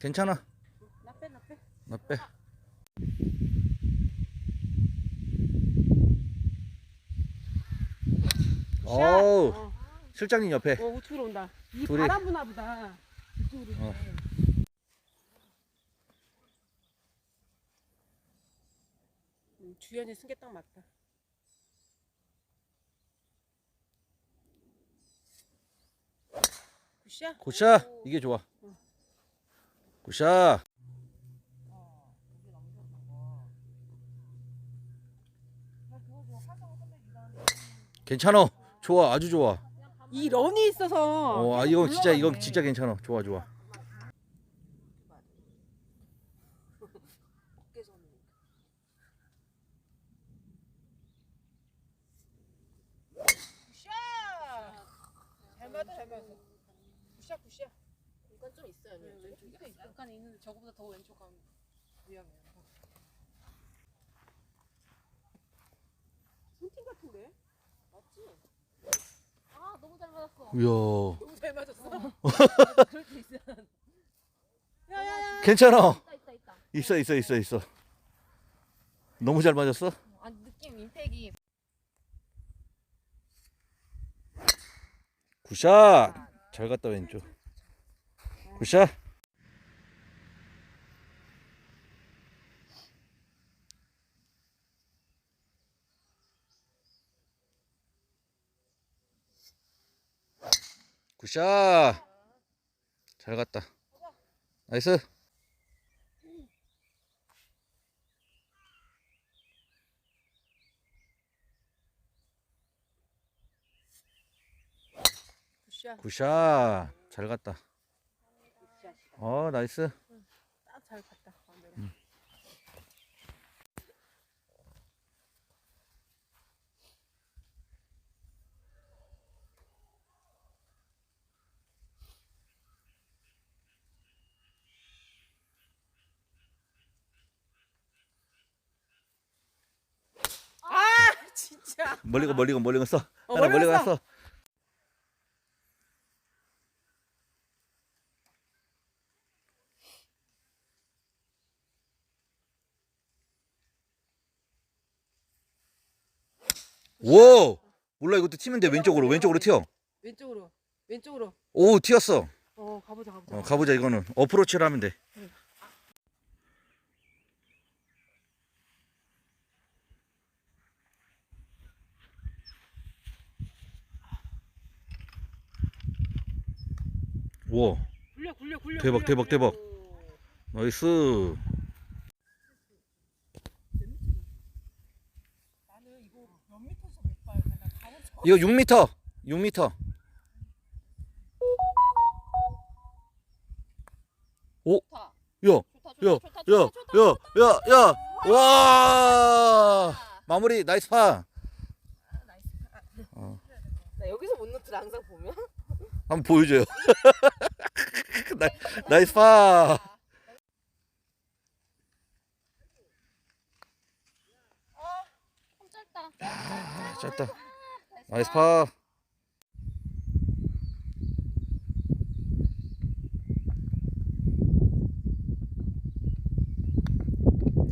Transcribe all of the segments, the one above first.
괜찮아. 나 빼, 나 빼. 나 빼. 어우, 어, 실장님 옆에. 어, 우측으로 온다. 이 둘이- 바람 부나 보다. 이쪽으로. 어. 음, 주연이 승계 딱 맞다. 굿샷. 굿샷. 이게 좋아. 굿샷. 괜찮아. 좋아. 아주 좋아. 이 런이 있어서. 어, 아, 이건 진짜 이건 진짜 괜찮아. 좋아, 좋아. 잘 맞아, 잘 맞아. 굿샷, 굿샷. 좀 있어요. 네, 왼쪽이 약간 있는데 저거보다 더 왼쪽 가면 위험해요. 손팀 같은데? 맞지? 아 너무 잘 맞았어. 이야. 너무 잘 맞았어. 그럴 수 있어. 야야야. 괜찮아. 있다 있다 있다. 있어, 있어, 있어, 있어. 너무 잘 맞았어? 아 느낌 임팩이 굿샷. 잘 갔다 왼쪽. 굿샷. 굿샷. 잘 갔다. 나이스. 굿샷. 굿샷. 잘 갔다. 어, 나이스. 딱 잘 갔다. 아, 진짜. 멀리 가, 멀리 가, 멀리 갔어. 어, 하나 멀리 멀리 갔어. 갔어. 오! 몰라 이것도 튀면 돼 왼쪽으로 왼쪽으로 튀어. 왼쪽으로. 왼쪽으로. 오 튀었어. 어, 가보자, 가보자. 어, 가보자 이거는 어프로치를 하면 돼. 와 굴려, 굴려, 굴려. 대박, 굴려, 대박, 굴려. 대박. 오. 나이스. 나는 이거 몇 미터에서 못 봐요. 나 가본 적 이거 6m 6m. 오, 좋다. 야, 좋다 야, 야, 야, 야, 야, 와, 마무리 나이스 파. 나 여기서 못 넣더라 항상 보면. 한번 보여줘요. 나, 나이스 파. 짧다. 아, 짧다. 나이스 파.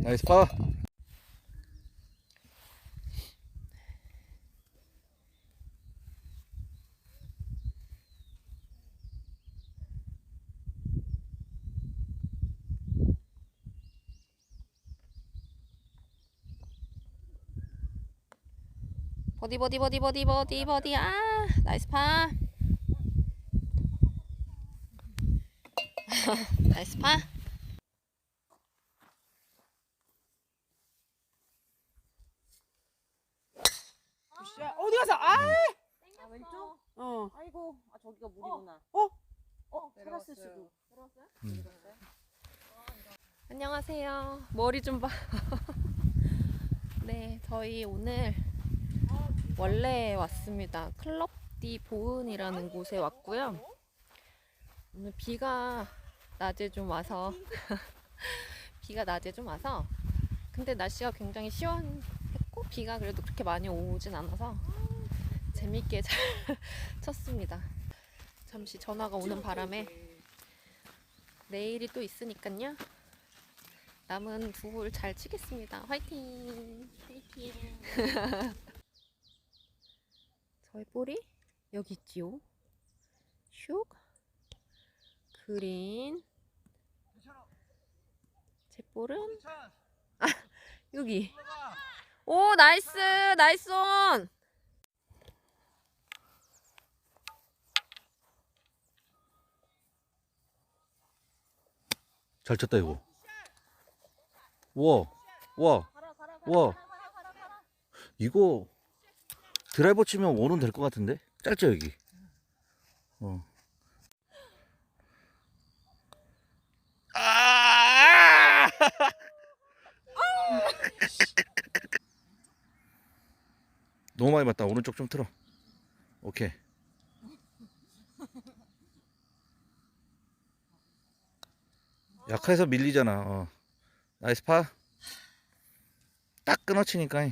나이스 파. 버디 버디 버디 버디 버디 버디 아 나이스 파. 나이스 파. 굿샷. 어디 가서? 아! 아 왼쪽? 어. 아이고 아 저기가 물이구나. 어? 어 내려왔어요. 살았을 수도. 살았어요? 음. 안녕하세요. 머리 좀 봐. 네, 저희 오늘 원래 왔습니다. 클럽 디 보은이라는 곳에 왔고요. 오늘 비가 낮에 좀 와서 비가 낮에 좀 와서 근데 날씨가 굉장히 시원했고 비가 그래도 그렇게 많이 오진 않아서 재밌게 잘 쳤습니다. 잠시 전화가 오는 바람에 내일이 또 있으니까요. 남은 두 홀 잘 치겠습니다. 화이팅! 화이팅! 저희 볼이 여기 있지요. 슉. 그린. 제 볼은 여기. 오, 나이스! 나이스 온! 잘 쳤다 이거. 와, 와, 와. 이거 드라이버 치면 원은 될 것 같은데? 짧죠 여기. 어. 아! 너무 많이 맞다. 오른쪽 좀 틀어. 오케이. 약해서 밀리잖아. 어. 나이스 파. 딱 끊어치니까.